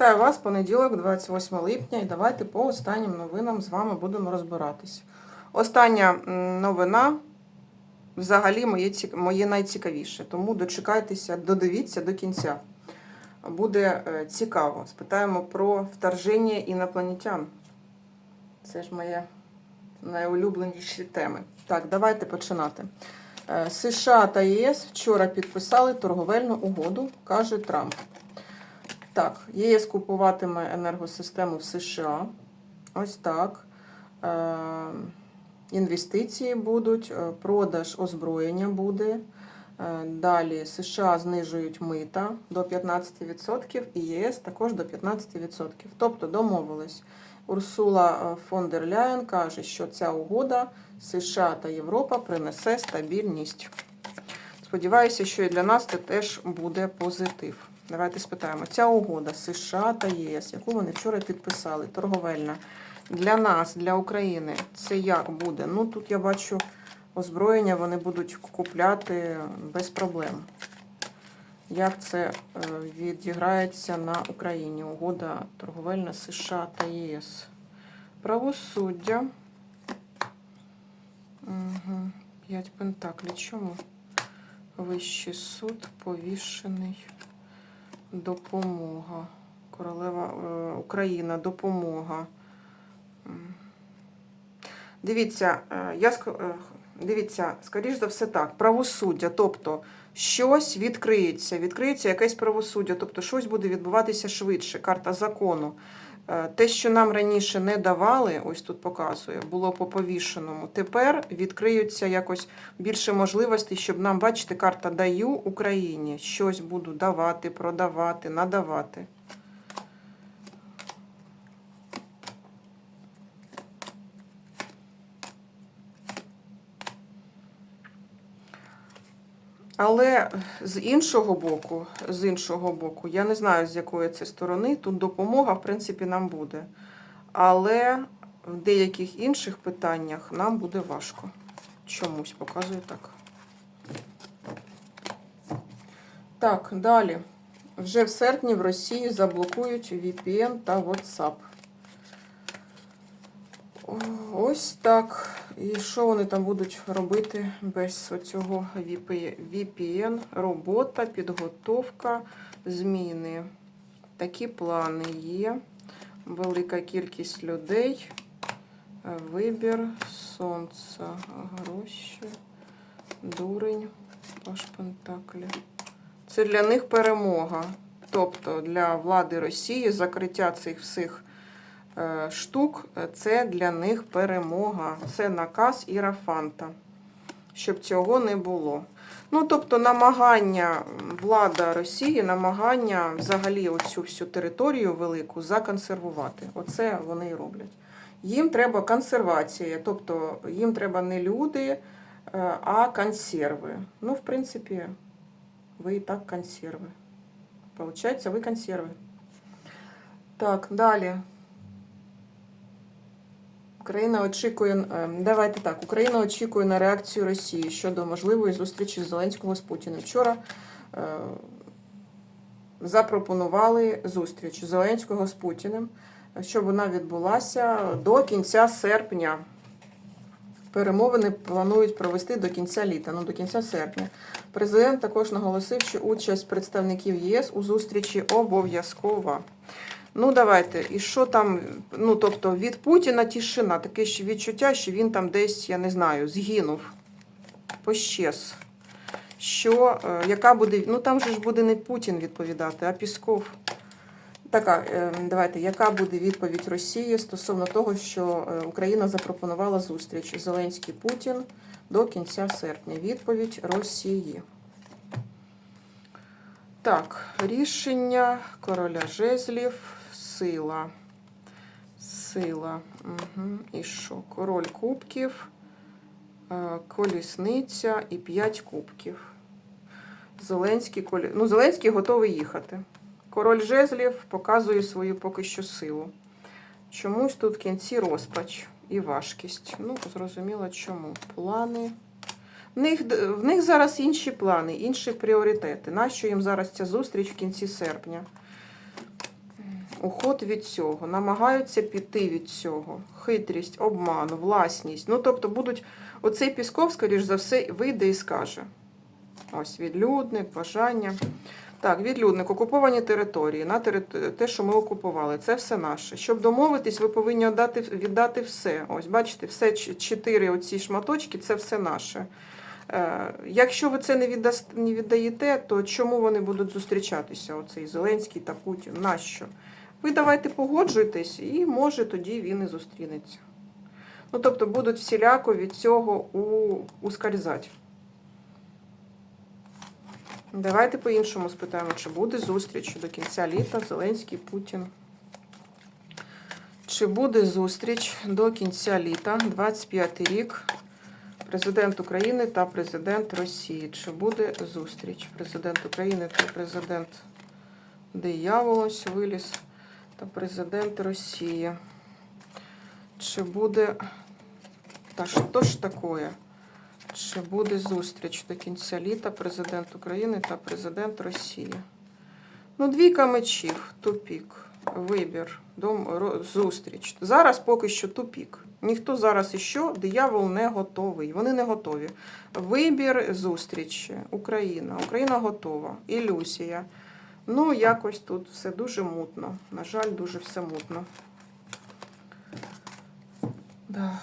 Вітаю вас, понеділок, 28 липня, і давайте по останнім новинам з вами будемо розбиратися. Остання новина взагалі моє, моє найцікавіше, тому дочекайтеся, додивіться до кінця. Буде е, цікаво. Спитаємо про вторження інопланетян. Це ж моє найулюбленіші теми. Так, давайте починати. Е, США та ЄС вчора підписали торговельну угоду, каже Трамп. Так, ЄС купуватиме енергосистему в США. Ось так. Е, інвестиції будуть, е, продаж озброєння буде. Е, Далі США знижують мита до 15% і ЄС також до 15%. Тобто домовились. Урсула фон дер Ляєн каже, що ця угода США та Європа принесе стабільність. Сподіваюся, що і для нас це теж буде позитив. Давайте спитаємо. Ця угода США та ЄС, яку вони вчора підписали, торговельна, для нас, для України, це як буде? Ну тут я бачу озброєння, вони будуть купляти без проблем. Як це е, відіграється на Україні? Угода торговельна США та ЄС. Правосуддя. Угу. П'ять пентаклів. Чому? Вищий суд повішений. Допомога. Королева е, Україна, допомога. Дивіться, е, я е, дивіться, скоріш за все так, правосуддя, тобто щось відкриється, відкриється якесь правосуддя, тобто щось буде відбуватися швидше, карта закону. Е, Те, що нам раніше не давали, ось тут показує, було по повішеному. Тепер відкриються якось більше можливостей, щоб нам, бачите, карта даю Україні. Щось буду давати, продавати, надавати. Але з іншого боку, з іншого боку, я не знаю, з якої це сторони, тут допомога, в принципі, нам буде. Але в деяких інших питаннях нам буде важко. Чомусь показую так. Так, далі. Вже в серпні в Росії заблокують VPN та WhatsApp. Ось так. І що вони там будуть робити без цього VPN? Робота, підготовка, зміни. Такі плани є. Велика кількість людей. Вибір, сонце, гроші, дурень, паш Пентаклі. Це для них перемога. Тобто для влади Росії закриття цих всіх штук е, це для них перемога. Це наказ Ірафанта, щоб цього не було. Ну, тобто, намагання влада Росії, намагання взагалі оцю всю територію велику законсервувати. Оце вони і роблять. Їм треба консервація, тобто їм треба не люди, е, а консерви. Ну, в принципі, ви і так консерви. Получається, ви консерви. Так, далі. Україна очікує. е, Давайте так. Україна очікує на реакцію Росії щодо можливої зустрічі Зеленського з Путіним. Вчора е, запропонували зустріч Зеленського з Путіним, щоб вона відбулася до кінця серпня. Перемовини планують провести до кінця літа, ну до кінця серпня. Президент також наголосив, що участь представників ЄС у зустрічі обов'язкова. Ну, давайте. І що там? Ну, тобто, від Путіна тишина. Таке ще відчуття, що він там десь, я не знаю, згинув, пощез. Що, е, яка буде, ну там же ж буде не Путін відповідати, а Пісков. Така, е, давайте, яка буде відповідь Росії стосовно того, що е, Україна запропонувала зустріч Зеленський Путін до кінця серпня. Відповідь Росії. Так, рішення короля жезлів, сила. Сила. Угу. І що? Король кубків, е, колісниця і 5 кубків. Зеленський, колі... ну, Зеленський готовий їхати. Король жезлів показує свою поки що силу. Чомусь тут в кінці розпач і важкість. Ну, зрозуміло, чому. Плани. В них, в них зараз інші плани, інші пріоритети. Нащо їм зараз ця зустріч в кінці серпня? Уход від цього. Намагаються піти від цього. Хитрість, обман, власність. Ну, тобто, будуть. Оцей Пісков, скоріш за все, вийде і скаже. Ось відлюдник, бажання. Так, відлюдник, окуповані території, на терит- те, що ми окупували, це все наше. Щоб домовитись, ви повинні віддати, віддати все. Ось, бачите, все чотири оці шматочки це все наше. Е, якщо ви це не, віддаст, не віддаєте, то чому вони будуть зустрічатися? Оцей Зеленський та Путін? Нащо? Ви давайте погоджуйтесь, і може тоді він і зустрінеться. Ну, тобто будуть всіляко від цього у, ускользати. Давайте по-іншому спитаємо, чи буде зустріч до кінця літа Зеленський Путін. Чи буде зустріч до кінця літа, 25 рік, президент України та президент Росії? Чи буде зустріч? Президент України та президент Диявол ось виліз та президент Росії. Чи буде. Та що ж таке? Чи буде зустріч до кінця літа президент України та президент Росії? Ну, двійка мечів, тупік, вибір, дом, зустріч. Зараз поки що тупік. Ніхто зараз іще, диявол не готовий. Вони не готові. Вибір зустрічі. Україна. Україна готова. Ілюзія. Ну, якось тут все дуже мутно. На жаль, дуже все мутно. Да.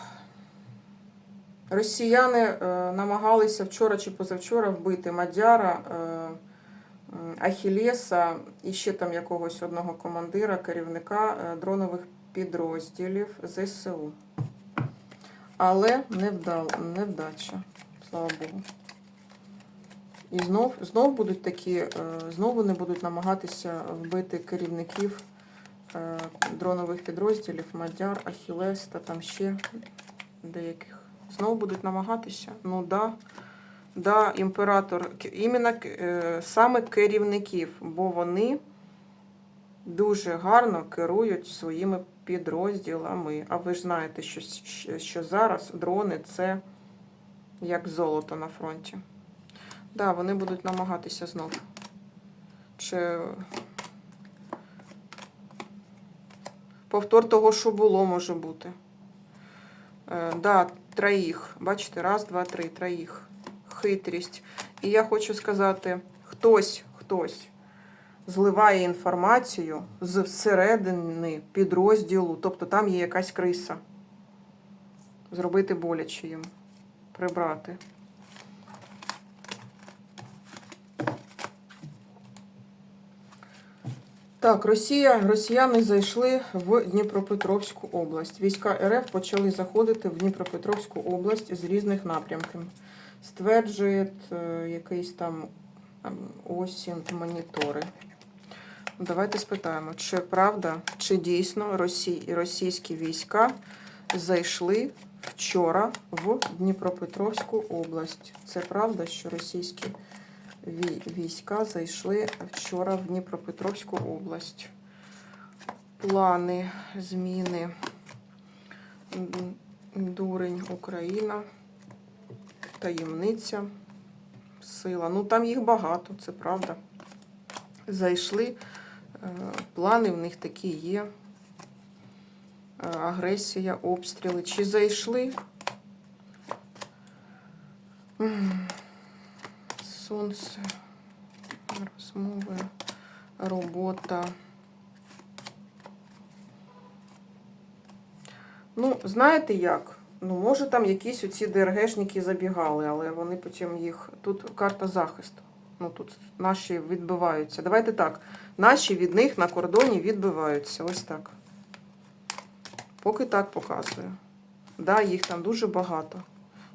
Росіяни е, намагалися вчора чи позавчора вбити Мадяра, е, м, Ахілеса і ще там якогось одного командира, керівника е, дронових підрозділів ЗСУ. Але не вдал, невдача, слава Богу. І знов, знов будуть такі, е, знов вони будуть намагатися вбити керівників е, дронових підрозділів Мадяр, Ахілес та там ще деяких. Знову будуть намагатися. Ну да, да, імператор, іменно е, саме керівників, бо вони дуже гарно керують своїми підрозділами. А ви ж знаєте, що, що зараз дрони це як золото на фронті. Да, вони будуть намагатися знову. Чи повтор того, що було, може бути. Е, да, троїх. Бачите, раз, два, три, троїх. Хитрість. І я хочу сказати, хтось, хтось зливає інформацію з середини підрозділу, тобто там є якась криса. Зробити боляче їм, прибрати. Так, Росія, росіяни зайшли в Дніпропетровську область. Війська РФ почали заходити в Дніпропетровську область з різних напрямків. Стверджує е, якийсь там осінь монітори. Давайте спитаємо, чи правда, чи дійсно росі, російські війська зайшли вчора в Дніпропетровську область. Це правда, що російські війська зайшли вчора в Дніпропетровську область. Плани, зміни. Дурень, Україна, таємниця, сила. Ну там їх багато, це правда. Зайшли. е, Плани в них такі є. Е, Агресія, обстріли. Чи зайшли? Сонце, розмови, робота. Ну, знаєте як? Ну, може, там якісь оці ДРГшники забігали, але вони потім їх. Тут карта захисту. Ну, тут наші відбиваються. Давайте так. Наші від них на кордоні відбиваються. Ось так. Поки так показує. Да, їх там дуже багато.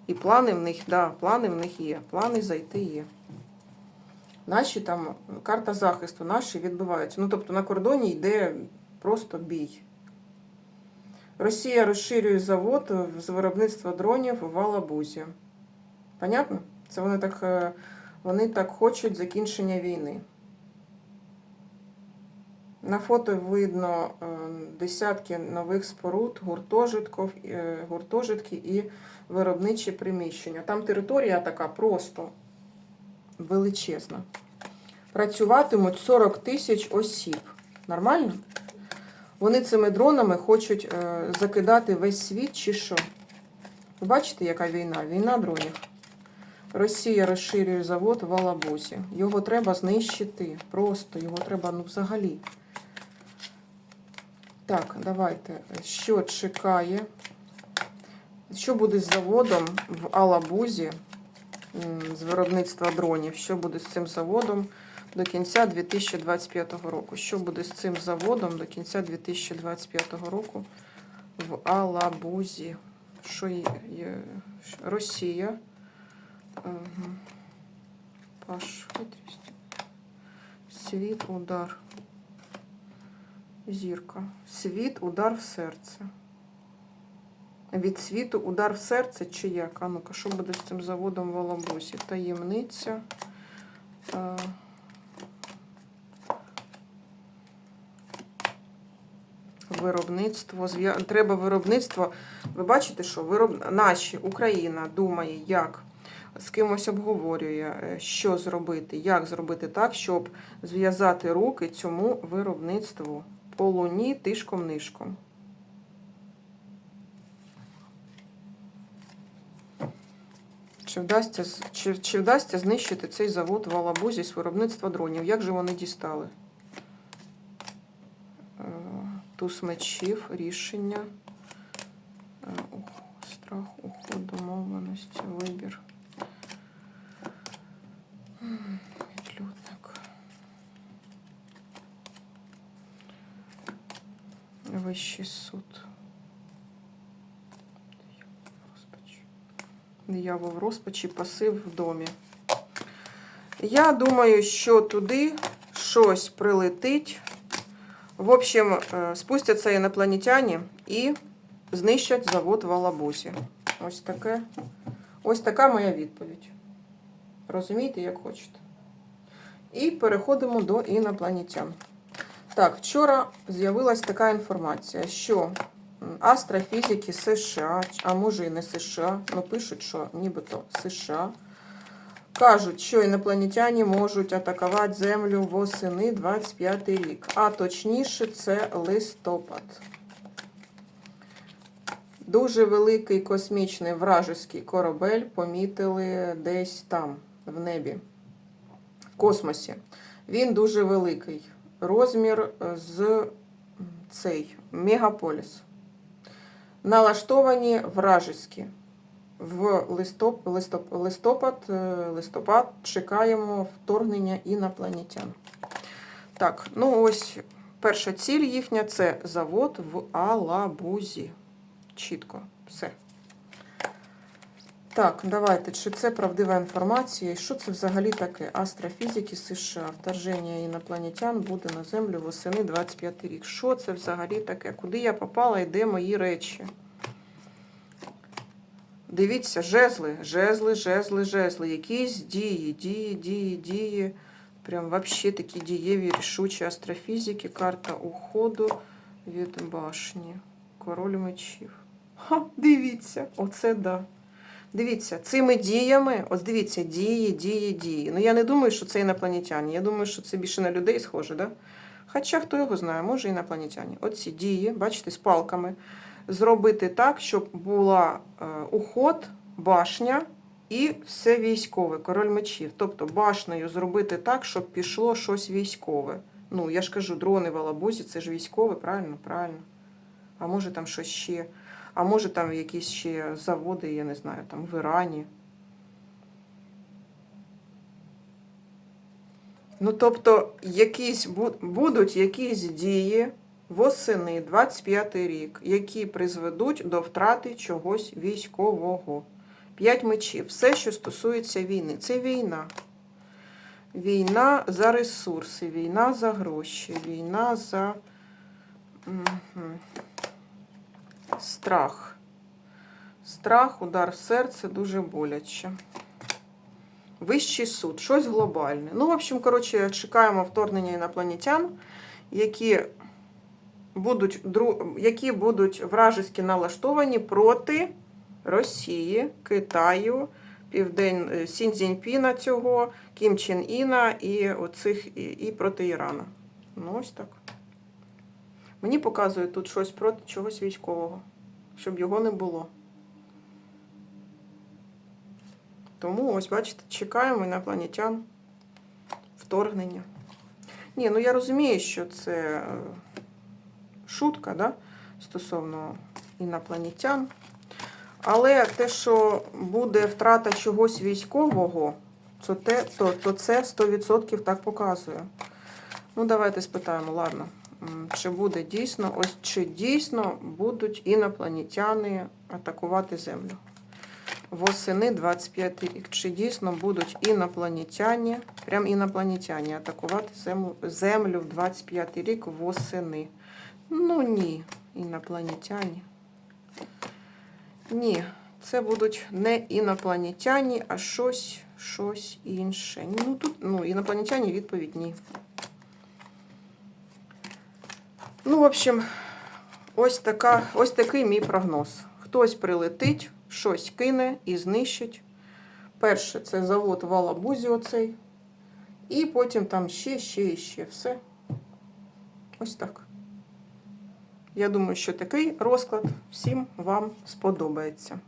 І плани в них, да, плани в них є. Плани зайти є. Наші там карта захисту, наші відбиваються. Ну, тобто на кордоні йде просто бій. Росія розширює завод з виробництва дронів в Алабузі. Понятно? Це вони так, е, вони так хочуть закінчення війни. На фото видно е, десятки нових споруд, гуртожитків, е, гуртожитки і виробничі приміщення. Там територія така просто величезна. Працюватимуть 40 тисяч осіб. Нормально? Вони цими дронами хочуть е, закидати весь світ чи що? Ви бачите, яка війна? Війна дронів. Росія розширює завод в Алабузі. Його треба знищити. Просто його треба, ну, взагалі. Так, давайте. Що чекає? Що буде з заводом в Алабузі з виробництва дронів? Що буде з цим заводом до кінця 2025 року? Що буде з цим заводом до кінця 2025 року в Алабузі? Що є? Росія. Паш, хитрість. Світ, удар. Зірка. Світ, удар в серце. Від світу удар в серце чи як? А ну-ка, що буде з цим заводом в Алабусі? Таємниця. Е, Виробництво. Треба виробництво. Ви бачите, що вироб... наші Україна думає, як з кимось обговорює, е, що зробити, як зробити так, щоб зв'язати руки цьому виробництву по луні тишком-нишком. Чи вдасться, чи, чи вдасться знищити цей завод в Алабузі з виробництва дронів? Як же вони дістали? Е, Туз мечів, рішення, е, страх, уход, домовленості, вибір. Відлюдник. Вищий суд. Диявол в розпачі, пасив в домі. Я думаю, що туди щось прилетить. В общем, е, спустяться інопланетяни і знищать завод в Алабусі. Ось таке. Ось така моя відповідь. Розумієте, як хочете. І переходимо до інопланетян. Так, вчора з'явилась така інформація, що астрофізики США, а може і не США, ну пишуть, що нібито США, кажуть, що інопланетяни можуть атакувати Землю восени 25 рік. А точніше, це листопад. Дуже великий космічний вражеський корабель помітили десь там, в небі, в космосі. Він дуже великий. Розмір е, з цей мегаполіс. Налаштовані вражеські. В листоп, листоп, листопад, е, листопад чекаємо вторгнення інопланетян. Так, ну ось перша ціль їхня це завод в Алабузі. Чітко, все. Так, давайте, чи це правдива інформація? І що це взагалі таке? Астрофізики США. Вторження інопланетян буде на Землю восени 25 рік. Що це взагалі таке? Куди я попала і де мої речі? Дивіться, жезли, жезли, жезли, жезли. Якісь дії, дії, дії, дії. Прям вообще такі дієві, рішучі астрофізики. Карта уходу від башні. Король мечів. Ха, дивіться, оце да. Дивіться, цими діями, ось дивіться, дії, дії, дії. Ну я не думаю, що це інопланетяні. Я думаю, що це більше на людей схоже, да? Хоча хто його знає, може інопланетяні. Оці дії, бачите, з палками. Зробити так, щоб була е, уход, башня і все військове, король мечів. Тобто башнею зробити так, щоб пішло щось військове. Ну, я ж кажу, дрони в Алабузі, це ж військове, правильно? Правильно. А може там щось ще. А може там якісь ще заводи, я не знаю, там в Ірані. Ну, тобто, якісь будуть якісь дії восени 25 рік, які призведуть до втрати чогось військового. П'ять мечів. Все, що стосується війни. Це війна. Війна за ресурси, війна за гроші, війна за. Мгм. Страх. Страх, удар в серце дуже боляче. Вищий суд, щось глобальне. Ну, в общем, коротше, чекаємо вторгнення інопланетян, які будуть, які будуть вражеськи налаштовані проти Росії, Китаю, Південь е, Сінь Цзіньпіна цього, Кім Чен Іна і, оцих, і, проти Ірану. Ну, ось так. Мені показує тут щось проти чогось військового, щоб його не було. Тому ось, бачите, чекаємо інопланетян вторгнення. Ні, ну я розумію, що це е, шутка, да? стосовно інопланетян. Але те, що буде втрата чогось військового, то, то, то це 100% так показує. Ну, давайте спитаємо, ладно. Чи буде дійсно, ось чи дійсно будуть інопланетяни атакувати Землю? Восени 25 рік. Чи дійсно будуть інопланетяни, прям інопланетяни атакувати Землю, в 25 рік восени? Ну ні, інопланетяни. Ні, це будуть не інопланетяни, а щось, щось інше. Ну тут, ну, інопланетяни відповідь ні. Ну, в общем, ось, така, ось такий мій прогноз. Хтось прилетить, щось кине і знищить. Перше, це завод Валабузі Алабузі оцей. І потім там ще, ще і ще. Все. Ось так. Я думаю, що такий розклад всім вам сподобається.